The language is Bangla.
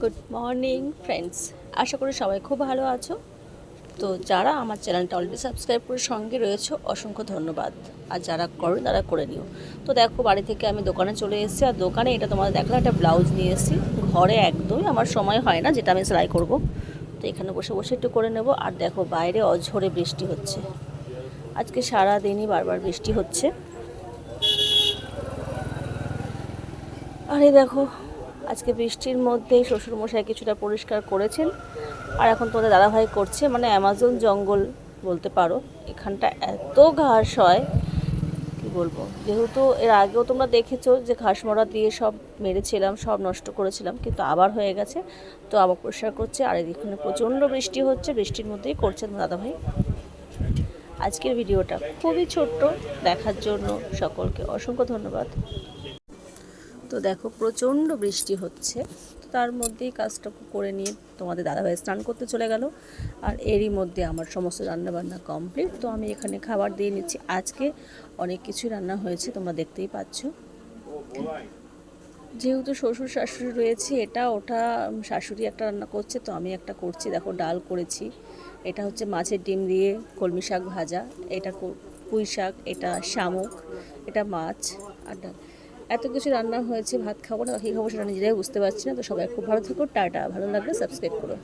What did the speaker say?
গুড মর্নিং ফ্রেন্ডস আশা করি সবাই খুব ভালো আছো। তো যারা আমার চ্যানেলটা অলরেডি সাবস্ক্রাইব করে সঙ্গে রয়েছে, অসংখ্য ধন্যবাদ। আর যারা করো তারা করে নিও। তো দেখো, বাড়ি থেকে আমি দোকানে চলে এসেছি। আর দোকানে এটা তোমাদের দেখলাম, একটা ব্লাউজ নিয়ে এসেছি। ঘরে একদমই আমার সময় হয় না, যেটা আমি সেলাই করব। তো এখানে বসে বসে একটু করে নেব। আর দেখো, বাইরে অঝরে বৃষ্টি হচ্ছে। আজকে সারা দিনই বারবার বৃষ্টি হচ্ছে। আরে দেখো আজকে বৃষ্টির মধ্যেই শ্বশুরমশাই কিছুটা পরিষ্কার করেছেন। আর এখন তোমাদের দাদাভাই করছে মানে অ্যামাজন জঙ্গল বলতে পারো। এখানটা এত ঘাস হয়, কি বলব? যেহেতু এর আগেও তোমরা দেখেছ যে ঘাস মরা দিয়ে সব মেরেছিলাম, সব নষ্ট করেছিলাম, কিন্তু আবার হয়ে গেছে। তো আবার পরিষ্কার করছে, আর এখানে প্রচণ্ড বৃষ্টি হচ্ছে, বৃষ্টির মধ্যেই করছে দাদাভাই। আজকের ভিডিওটা খুবই ছোট্ট, দেখার জন্য সকলকে অসংখ্য ধন্যবাদ। তো দেখো, প্রচণ্ড বৃষ্টি হচ্ছে। তো তার মধ্যেই কাজটা করে নিয়ে তোমাদের দাদাভাই স্নান করতে চলে গেল। আর এরই মধ্যে আমার সমস্ত রান্নাবান্না কমপ্লিট তো আমি এখানে খাবার দিয়ে নিচ্ছি। আজকে অনেক কিছুই রান্না হয়েছে, তোমরা দেখতেই পাচ্ছ। যেহেতু শ্বশুর শাশুড়ি রয়েছে, এটা ওটা শাশুড়ি একটা রান্না করছে, তো আমি একটা করছি। দেখো, ডাল করেছি। এটা হচ্ছে মাছের ডিম দিয়ে কলমি শাক ভাজা। এটা পুঁই শাক, এটা শামুক, এটা মাছ, আর ডাল। এত কিছু রান্না হয়েছে, ভাত খাব না কী খাব সেটা নিজেরাই বুঝতে পারছি না, তো সবাই খুব ভালো থাকো, টাটা, ভালো লাগলে সাবস্ক্রাইব করো।